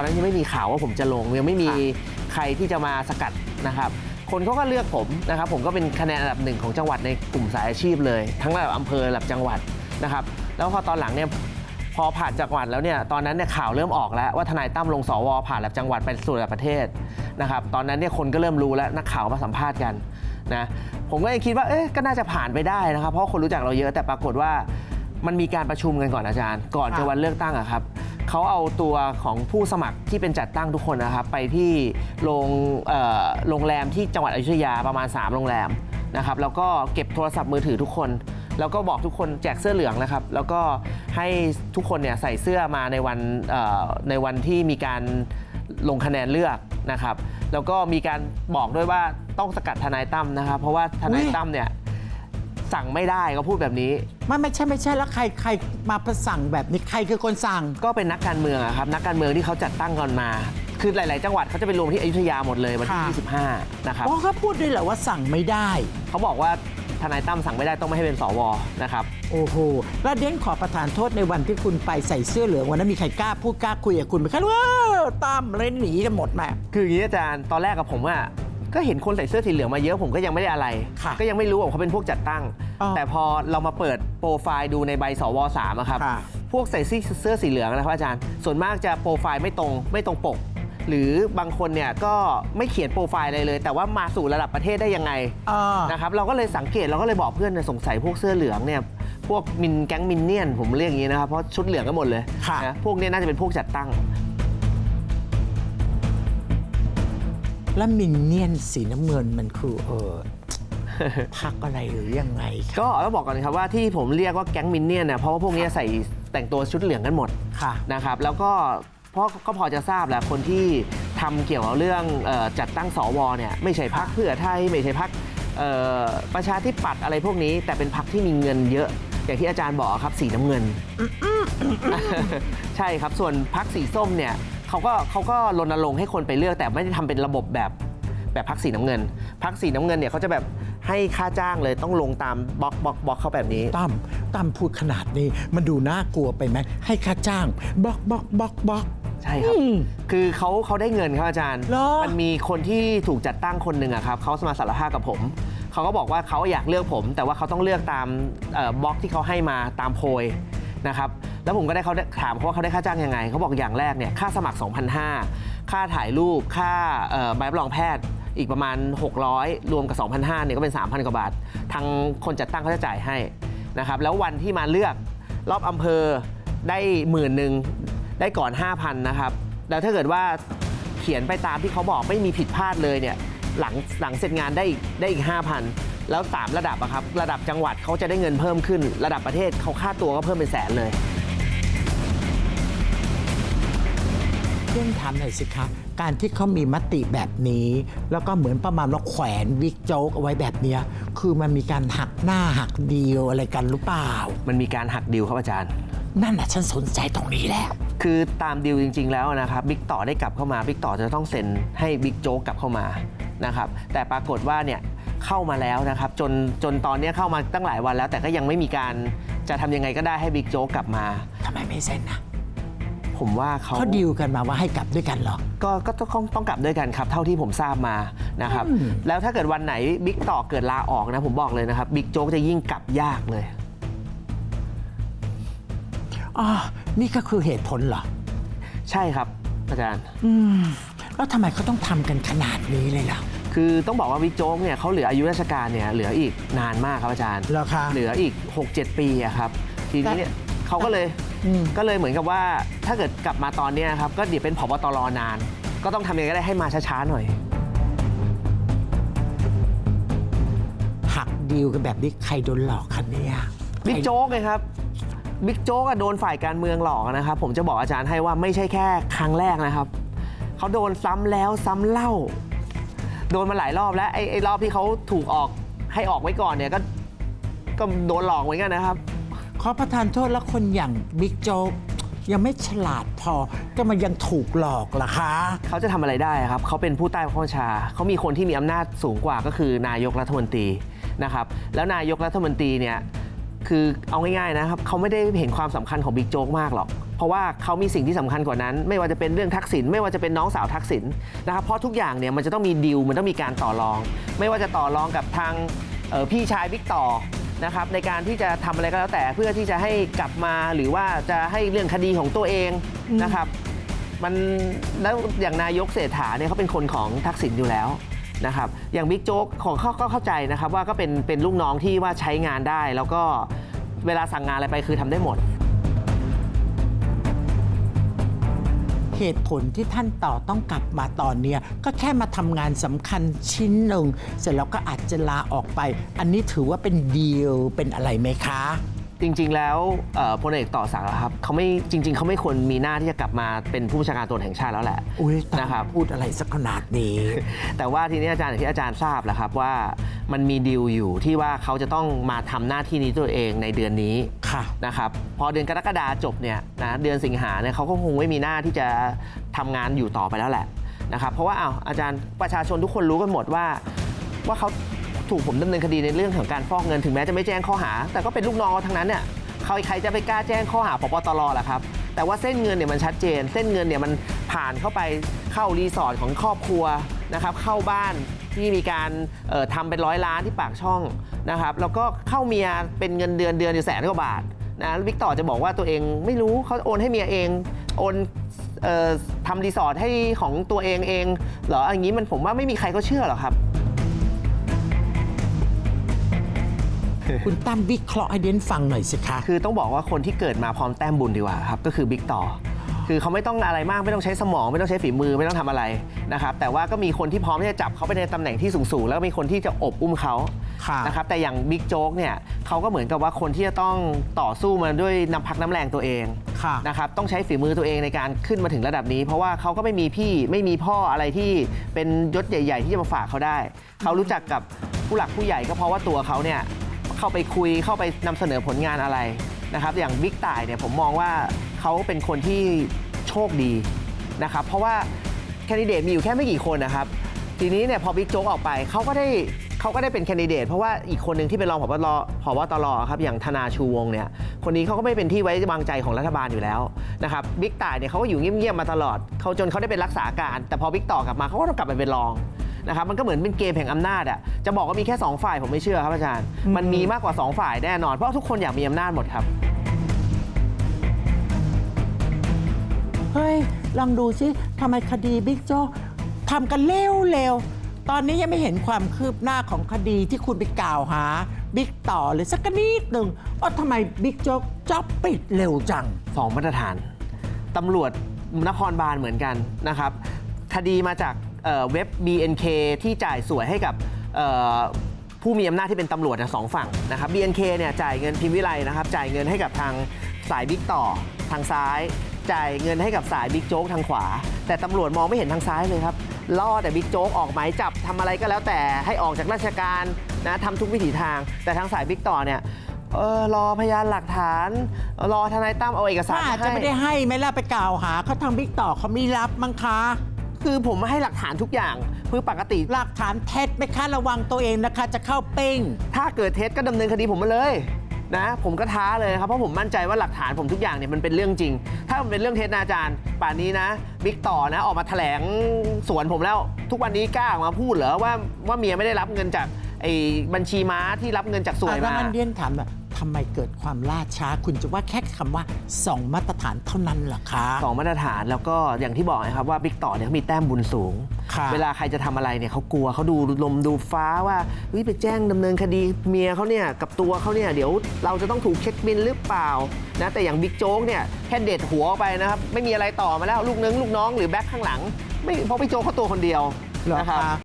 อนนั้นยังไม่มีข่าวว่าผมจะลงยังไม่มีใครที่จะมาสกัดนะครับคนเขาก็เลือกผมนะครับผมก็เป็นคะแนนอันดับหนึ่งของจังหวัดในกลุ่มสายอาชีพเลย ทั้งระดับอำเภอระดับจังหวัดนะครับแล้วพอตอนหลังเนี่ยพอผ่านจังหวัดแล้วเนี่ยตอนนั้นเนี่ยข่าวเริ่มออกแล้วว่าทนายตั้มลงสวผ่านระดับจังหวัดไปสู่ระดับประเทศนะครับตอนนั้นเนี่ยคนก็เริ่มรู้แล้วนักข่าวมาสัมภาษณ์กันนะผมก็ยังคิดว่าเอ๊ะก็น่าจะผ่านไปได้นะครับเพราะคนรู้จักเราเยอะแต่ปรากฏว่ามันมีการประชุมกันก่อนอาจารย์ ก่อนจะวันเลือกตั้งอะครับ เขาเอาตัวของผู้สมัครที่เป็นจัดตั้งทุกคนนะครับ ไปที่โรงเอ่อโรงแรมที่จังหวัดอยุธยาประมาณ 3 โรงแรมนะครับ แล้วก็เก็บโทรศัพท์มือถือทุกคน แล้วก็บอกทุกคนแจกเสื้อเหลืองนะครับ แล้วก็ให้ทุกคนเนี่ยใส่เสื้อมาในวันเอ่อในวันที่มีการลงคะแนนเลือกนะครับ แล้วก็มีการบอกด้วยว่าต้องสกัดทนายตั้มนะครับ เพราะว่าทนายอุ๊ยตั้มเนี่ย สั่งไม่ได้เขาพูดแบบนี้ ไม่ไม่ใช่ไม่ใช่แล้วใครใครมาประสั่งแบบนี้ใครคือคนสั่ง ก็เป็นนักการเมืองอะครับนักการเมืองที่เขาจัดตั้งกันมา คือหลาย ๆ จังหวัดเขาจะไปรวมที่อยุธยาหมดเลยวันที่ ค่ะ 25 นะครับ อ๋อเขาพูดด้วยเหรอว่าสั่งไม่ได้ เขาบอกว่าทนายตั้มสั่งไม่ได้ต้องไม่ให้เป็นสวนะครับ โอ้โหแล้วเด้นขอประทานโทษในวันที่คุณไปใส่เสื้อเหลืองวันนั้นมีใครกล้าพูดกล้าคุยกับคุณไหมคะว้าวตั้มเลยหนีกันหมดมาคืออย่างนี้อาจารย์ตอนแรกกับผมอะ ก็เห็นคนใส่เสื้อสีเหลืองมาเยอะผมก็ยังไม่ได้อะไร ค่ะก็ยังไม่รู้ว่าเขาเป็นพวกจัดตั้งอ๋อแต่พอเรามาเปิดโปรไฟล์ดูในใบสวสามอะครับ ค่ะ พวกใส่เสื้อสีเหลืองนะครับอาจารย์ ส่วนมากจะโปรไฟล์ไม่ตรงไม่ตรงปก หรือบางคนเนี่ยก็ไม่เขียนโปรไฟล์อะไรเลย แต่ว่ามาสู่ระดับประเทศได้ยังไง อ่า นะครับเราก็เลยสังเกตเราก็เลยบอกเพื่อนเนี่ยสงสัยพวกเสื้อเหลืองเนี่ยพวกมินแก๊งมินเนี่ยนผมเรียกอย่างนี้นะครับเพราะชุดเหลืองกันหมดเลยค่ะ นะพวกเนี้น่าจะเป็นพวกจัดตั้ง แล้วมินเนี่ยนสีน้ำเงินมันคือเออพักอะไรหรือยังไงคะก็ต้องบอกก่อนนะครับว่าที่ผมเรียกว่าแก๊งมินเนี่ยนเนี่ยเพราะว่าพวกเนี้ยใส่แต่งตัวชุดเหลืองกันหมดค่ะ นะครับ แล้วก็เพราะก็พอจะทราบแหละคนที่ทำเกี่ยวกับเรื่องเออจัดตั้งสวเนี่ยไม่ใช่พักเพื่อไทยไม่ใช่พักประชาธิปัตย์อะไรพวกนี้ แต่เป็นพักที่มีเงินเยอะ อย่างที่อาจารย์บอกครับสีน้ำเงิน ใช่ครับส่วนพักสีส้มเนี่ย เขาก็เขาก็รณรงค์ให้คนไปเลือกแต่ไม่ได้ทำเป็นระบบแบบแบบพักสีน้ำเงินพักสีน้ำเงินเนี่ยเขาจะแบบให้ค่าจ้างเลยต้องลงตามบล็อกบล็อกบล็อกเขาแบบนี้ ตั้มตั้มพูดขนาดนี้ มันดูน่ากลัวไปไหมให้ค่าจ้างบล็อกบล็อกบล็อกบล็อก ใช่ครับ อืมคือเขาเขาได้เงินครับอาจารย์ เหรอ มันมีคนที่ถูกจัดตั้งคนหนึ่งอะครับเขามาสารภาพกับผม เขาก็บอกว่าเขาอยากเลือกผม แต่ว่าเขาต้องเลือกตามเอ่อบล็อกที่เขาให้มาตามโพยนะครับ แล้วผมก็ได้เขาถามเขาว่าเขาได้ค่าจ้างยังไง เขาบอกอย่างแรกเนี่ยค่าสมัคร 2,500 ค่าถ่ายรูป ค่าใบรับรองแพทย์อีกประมาณ 600 รวมกับ 2,500เนี่ยก็เป็น 3,000 กว่าบาท ทางคนจัดตั้งเขาจะจ่ายให้นะครับ แล้ววันที่มาเลือกรอบอำเภอได้หมื่นหนึ่งได้ก่อน 5,000 นะครับ แล้วถ้าเกิดว่าเขียนไปตามที่เขาบอกไม่มีผิดพลาดเลยเนี่ยหลังหลังเสร็จงานได้อีกได้อีก 5,000 แล้ว 3 ระดับอะครับ ระดับจังหวัดเขาจะได้เงินเพิ่มขึ้น ระดับประเทศเขาค่าตัวก็เพิ่มเป็นแสนเลย เรื่องถามหน่อยสิคะ การที่เขามีมติแบบนี้ แล้วก็เหมือนประมาณว่าแขวนวิกโจ๊กเอาไว้แบบเนี้ยคือมันมีการหักหน้าหักดีลอะไรกันหรือเปล่า มันมีการหักดิวครับอาจารย์ นั่นแหละฉันสนใจตรงนี้แหละ คือตามดีลจริง ๆ แล้วนะครับบิ๊กต่อได้กลับเข้ามาบิ๊กต่อจะต้องเซ็นให้บิ๊กโจ๊กกลับเข้ามานะครับแต่ปรากฏว่าเนี่ยเข้ามาแล้วนะครับจนจนตอนเนี้ยเข้ามาตั้งหลายวันแล้ว แต่ก็ยังไม่มีการจะทำยังไงก็ได้ให้บิ๊กโจ๊กกลับมา ทำไมไม่เซ็นนะ ผมว่าเขาเขาดีลกันมาว่าให้กลับด้วยกันเหรอ ก็ก็ต้องต้องกลับด้วยกันครับ เท่าที่ผมทราบมานะครับอืมแล้วถ้าเกิดวันไหนบิ๊กต่อเกิดลาออกนะผมบอกเลยนะครับบิ๊กโจ๊กจะยิ่งกลับยากเลยอ๋อนี่ก็คือเหตุผลเหรอ ใช่ครับอาจารย์อืมแล้วทำไมเขาต้องทำกันขนาดนี้เลยล่ะ คือต้องบอกว่าบิ๊กโจ๊กเนี่ยเขาเหลืออายุราชการเนี่ยเหลืออีกนานมากครับอาจารย์เหรอคะ เหลืออีก 6-7 ปีอะครับ ทีนี้เนี่ยเขาก็เลยอืม ก็เลยเหมือนกับว่าถ้าเกิดกลับมาตอนเนี้ยครับก็เดี๋ยวเป็นผบตรนาน ก็ต้องทำยังไงก็ได้ให้มาช้าๆหน่อย หักดีลกันแบบนี้ใครโดนหลอกคันนี้ยบิ๊กโจ๊กเลยครับบิ๊กโจ๊กอะโดนฝ่ายการเมืองหลอกนะครับ ผมจะบอกอาจารย์ให้ว่าไม่ใช่แค่ครั้งแรกนะครับเขาโดนซ้ำแล้วซ้ำเล่า โดนมาหลายรอบแล้วไอ้ไอ้รอบที่เขาถูกออกให้ออกไว้ก่อนเนี่ยก็ก็โดนหลอกเหมือนกันนะครับ ขอประทานโทษแล้วคนอย่างบิ๊กโจ๊กยังไม่ฉลาดพอก็มันยังถูกหลอกล่ะคะ เขาจะทำอะไรได้ครับเขาเป็นผู้ใต้บังคับบัญชา เขามีคนที่มีอำนาจสูงกว่าก็คือนายกรัฐมนตรีนะครับ แล้วนายกรัฐมนตรีเนี่ยคือเอาง่ายๆนะครับเขาไม่ได้เห็นความสำคัญของบิ๊กโจ๊กมากหรอก เพราะว่าเขามีสิ่งที่สำคัญกว่านั้น ไม่ว่าจะเป็นเรื่องทักษิณไม่ว่าจะเป็นน้องสาวทักษิณนะครับเพราะทุกอย่างเนี่ยมันจะต้องมีดีลมันต้องมีการต่อรอง ไม่ว่าจะต่อรองกับทางเอ่อพี่ชายบิ๊กต่อ นะครับในการที่จะทำอะไรก็แล้วแต่เพื่อที่จะให้กลับมาหรือว่าจะให้เรื่องคดีของตัวเองนะครับ มันแล้วอย่างนายกเศรษฐาเนี่ยเขาเป็นคนของทักษิณอยู่แล้วนะครับอย่างบิ๊กโจ๊กของเขาก็เข้าใจนะครับว่าก็เป็นเป็นลูกน้องที่ว่าใช้งานได้ แล้วก็เวลาสั่งงานอะไรไปคือทำได้หมด เหตุผลที่ท่านต่อต้องกลับมาตอนเนี้ยก็แค่มาทำงานสำคัญชิ้นหนึ่งเสร็จแล้วก็อาจจะลาออกไป อันนี้ถือว่าเป็นดีลเป็นอะไรไหมคะ จริง ๆ แล้วเอ่อพลเอกต่อสักดิ์อะครับเขาไม่จริง ๆเขาไม่ควรมีหน้าที่จะกลับมาเป็นผู้บัญชาการตำรวจแห่งชาติแล้วแหละ อุ้ยนะครับ พูดอะไรสักขนาดนี้ แต่ว่าทีนี้อาจารย์อย่างที่อาจารย์ทราบแหละครับว่า มันมีดีลอยู่ที่ว่าเขาจะต้องมาทำหน้าที่นี้ตัวเองในเดือนนี้ค่ะนะครับพอเดือนกรกฎาจบเนี่ยนะเดือนสิงหาเนี่ยเขาก็คงไม่มีหน้าที่จะทำงานอยู่ต่อไปแล้วแหละนะครับเพราะว่าอ้าวอาจารย์ประชาชนทุกคนรู้กันหมดว่า ว่าเขาถูกผมดำเนินคดีในเรื่องของการฟอกเงินถึงแม้จะไม่แจ้งข้อหา แต่ก็เป็นลูกน้องทั้งนั้นเนี่ยเขาใครจะไปกล้าแจ้งข้อหาพบตรล่ะครับแต่ว่าเส้นเงินเนี่ยมันชัดเจน เส้นเงินเนี่ยมันผ่านเข้าไปเข้ารีสอร์ทของครอบครัวนะครับเข้าบ้าน ที่มีการเอ่อทำเป็นร้อยล้านที่ปากช่องนะครับแล้วก็เข้าเมียเป็นเงินเดือนเดือนอยู่แสนกว่าบาทนะวิกต่อจะบอกว่าตัวเองไม่รู้เขาโอนให้เมียเองโอนเอ่อทำรีสอร์ทให้ของตัวเองเองเหรออย่างนี้มันผมว่าไม่มีใครก็เชื่อหรอกครับคุณตั้มวิเคราะห์ให้เดนฟังหน่อยสิคะ คือต้องบอกว่าคนที่เกิดมาพร้อมแต้มบุญดีกว่าครับ ก็คือบิ๊กต่อ คือเขาไม่ต้องอะไรมากไม่ต้องใช้สมอง ไม่ต้องใช้ฝีมือไม่ต้องทำอะไรนะครับแต่ว่าก็มีคนที่พร้อมที่จะจับเขาไปในตำแหน่งที่สูงๆแล้วก็มีคนที่จะอบอุ้มเขาค่ะนะครับแต่อย่างบิ๊กโจ๊กเนี่ยเขาก็เหมือนกับว่าคนที่จะต้องต่อสู้มาด้วยน้ำพักน้ำแรงตัวเองค่ะนะครับต้องใช้ฝีมือตัวเองในการขึ้นมาถึงระดับนี้ เพราะว่าเขาก็ไม่มีพี่ไม่มีพ่ออะไรที่เป็นยศใหญ่ ๆ ที่จะมาฝากเขาได้ เขารู้จักกับผู้หลักผู้ใหญ่ก็เพราะว่าตัวเขาเนี่ยเข้าไปคุยเข้าไปนำเสนอผลงานอะไรนะครับอย่างบิ๊กต่ายเนี่ยผมมองว่า เขาเป็นคนที่โชคดีนะครับ เพราะว่าแคนดิเดตมีอยู่แค่ไม่กี่คนนะครับ ทีนี้เนี่ยพอบิ๊กโจ๊กออกไปเขาก็ได้เขาก็ได้เป็นแคนดิเดตเพราะว่าอีกคนหนึ่งที่เป็นรองผบตรผบตรครับอย่างธนาชูวงเนี่ยคนนี้เขาก็ไม่เป็นที่ไว้วางใจของรัฐบาลอยู่แล้วนะครับบิ๊กต่ายเนี่ยเขาก็อยู่เงียบๆมาตลอดเขาจนเขาได้เป็นรักษาการ แต่พอบิ๊กต่อกลับมาเขาก็ต้องกลับไปเป็นรองนะครับมันก็เหมือนเป็นเกมแห่งอำนาจอะจะบอกว่ามีแค่สองฝ่ายผมไม่เชื่อครับอาจารย์ มันมีมากกว่าสองฝ่ายแน่นอนเพราะทุกคนอยากมีอำนาจหมดครับ เฮ้ย ลองดูสิทำไมคดีบิ๊กโจ๊กทำกันเร็วๆ ตอนนี้ยังไม่เห็นความคืบหน้าของคดีที่คุณไปกล่าวหาบิ๊กต่อเลยสักนิดหนึ่งว่าทำไมบิ๊กโจ๊กจ็อบปิดเร็วจัง สองมาตรฐาน ตำรวจนครบาลเหมือนกันนะครับ คดีมาจากเอ่อเว็บ BNK ที่จ่ายสวยให้กับเอ่อผู้มีอำนาจที่เป็นตำรวจนะสองฝั่งนะครับ BNK เนี่ยจ่ายเงินพิมพ์วิไลนะครับจ่ายเงินให้กับทางสายบิ๊กต่อทางซ้าย จ่ายเงินให้กับสายบิ๊กโจ๊กทางขวา แต่ตำรวจมองไม่เห็นทางซ้ายเลยครับล่อแต่บิ๊กโจ๊กออกหมายจับทำอะไรก็แล้วแต่ให้ออกจากราชการนะทำทุกวิถีทาง แต่ทางสายบิ๊กต่อเนี่ยเออรอพยานหลักฐาน รอทนายตั้มเอาเอกสารว่าอาจมาจะไม่ได้ให้ไหมล่ะไปกล่าวหาเขาทางบิ๊กต่อเขาไม่รับมั้งคะ คือผมให้หลักฐานทุกอย่างคือปกติ หลักฐานเท็จไหมคะระวังตัวเองนะคะ จะเข้าเป้ง ถ้าเกิดเท็จก็ดำเนินคดีผมมาเลย นะผมก็ท้าเลยนะครับเพราะผมมั่นใจว่าหลักฐานผมทุกอย่างเนี่ยมันเป็นเรื่องจริง ถ้ามันเป็นเรื่องเท็จนะอาจารย์ ป่านนี้นะบิ๊กต่อนะออกมาแถลงสวนผมแล้ว ทุกวันนี้กล้าออกมาพูดเหรอว่าว่าเมียไม่ได้รับเงินจากไอ้บัญชีม้าที่รับเงินจากสวยมา แล้วมันเรียนถามว่า ทำไมเกิดความล่าช้า คุณจะว่าแค่คำว่าสองมาตรฐานเท่านั้นเหรอคะ สองมาตรฐานแล้วก็อย่างที่บอกนะครับว่าบิ๊กต่อเนี่ยเขามีแต้มบุญสูง ค่ะ เวลาใครจะทำอะไรเนี่ยเขากลัวเขาดูลมดูฟ้าว่าเฮ้ยไปแจ้งดำเนินคดีเมียเขาเนี่ยกับตัวเขาเนี่ยเดี๋ยวเราจะต้องถูกเช็คบินหรือเปล่านะแต่อย่างบิ๊กโจ๊กเนี่ยแค่เด็ดหัวออกไปนะครับไม่มีอะไรต่อมาแล้วลูกนึงลูกน้องหรือแบ็คข้างหลัง ไม่เพราะบิ๊กโจ๊กเขาตัวคนเดียวเหรอนะครับ คะ